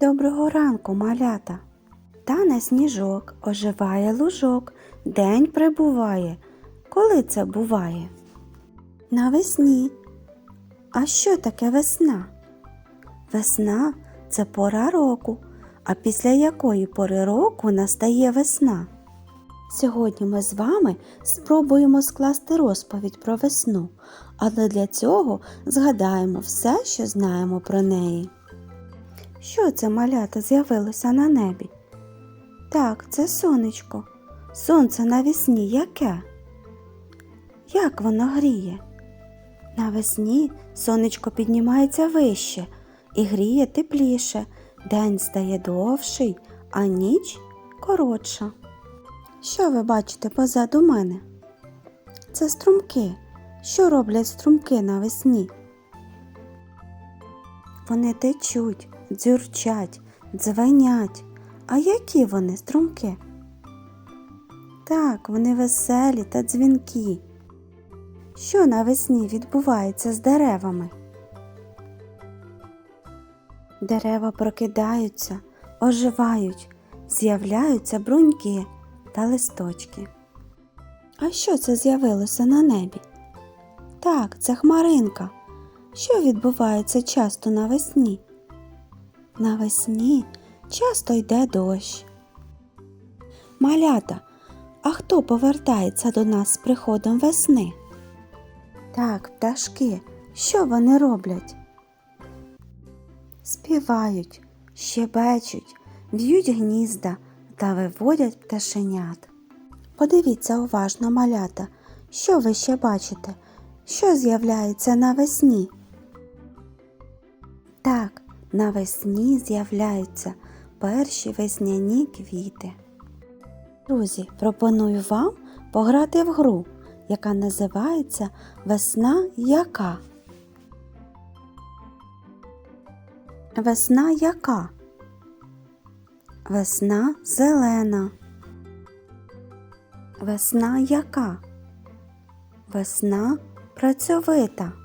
Доброго ранку, малята. Тане сніжок, оживає лужок, день прибуває. Коли це буває? Навесні. А що таке весна? Весна це пора року, а після якої пори року настає весна? Сьогодні ми з вами спробуємо скласти розповідь про весну, але для цього згадаємо все, що знаємо про неї. Що це малята з'явилося на небі? Так, це сонечко. Сонце навесні яке? Як воно гріє? Навесні сонечко піднімається вище і гріє тепліше, день стає довший, а ніч коротша. Що ви бачите позаду мене? Це струмки. Що роблять струмки навесні? Вони течуть, дзюрчать, дзвенять. А які вони струмки? Так, вони веселі та дзвінкі. Що навесні відбувається з деревами? Дерева прокидаються, оживають, з'являються бруньки та листочки. А що це з'явилося на небі? Так, це хмаринка. Що відбувається часто навесні? Навесні часто йде дощ. Малята, а хто повертається до нас з приходом весни? Так, пташки, що вони роблять? Співають, щебечуть, в'ють гнізда та виводять пташенят. Подивіться уважно, малята, що ви ще бачите, що з'являється навесні. Так, навесні з'являються перші весняні квіти. Друзі, пропоную вам пограти в гру, яка називається Весна яка. Весна яка? Весна зелена. Весна яка? Весна працьовита.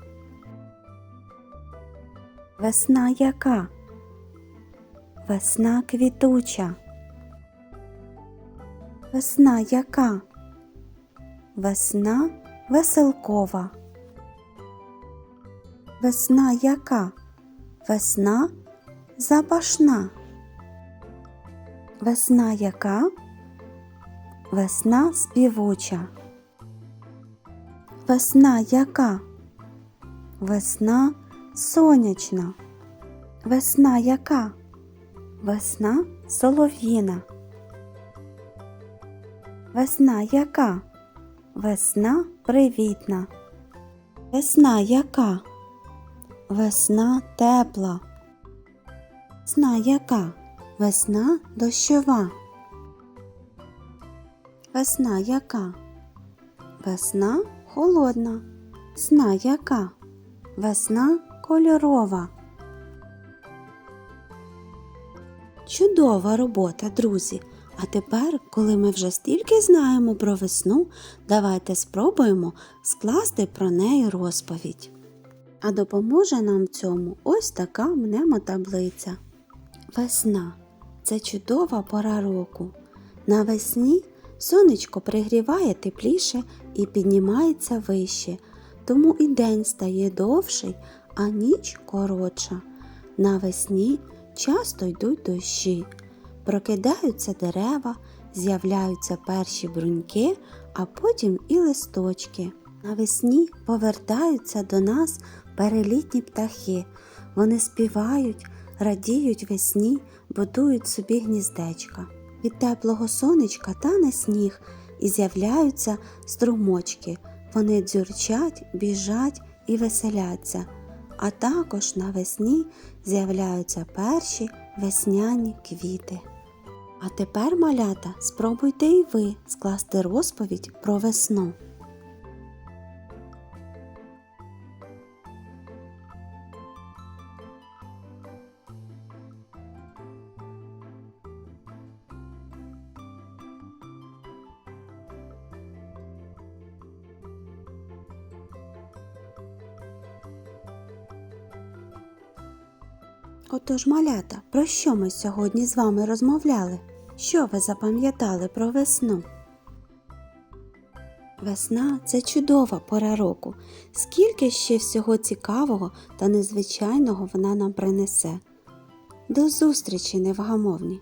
Весна яка? Весна квітуча. Весна яка? Весна веселкова. Весна яка? Весна запашна. Весна яка? Весна співуча. Весна яка? Весна сонячна. Весна яка? Весна солов'їна. Весна яка? Весна привітна. Весна яка? Весна тепла. Весна яка? Весна дощова. Весна яка? Весна холодна. Весна яка? Весна кольорова. Чудова робота, друзі! А тепер, коли ми вже стільки знаємо про весну, давайте спробуємо скласти про неї розповідь. А допоможе нам в цьому ось така мнемотаблиця. Весна це чудова пора року. Навесні сонечко пригріває тепліше і піднімається вище, тому і день стає довший, а ніч коротша. Навесні часто йдуть дощі, прокидаються дерева, з'являються перші бруньки, а потім і листочки. Навесні повертаються до нас перелітні птахи. Вони співають, радіють весні, будують собі гніздечка. Від теплого сонечка тане сніг і з'являються струмочки. Вони дзюрчать, біжать і веселяться. А також навесні з'являються перші весняні квіти. А тепер, малята, спробуйте і ви скласти розповідь про весну. Отож, малята, про що ми сьогодні з вами розмовляли? Що ви запам'ятали про весну? Весна це чудова пора року. Скільки ще всього цікавого та незвичайного вона нам принесе. До зустрічі, невгамовні!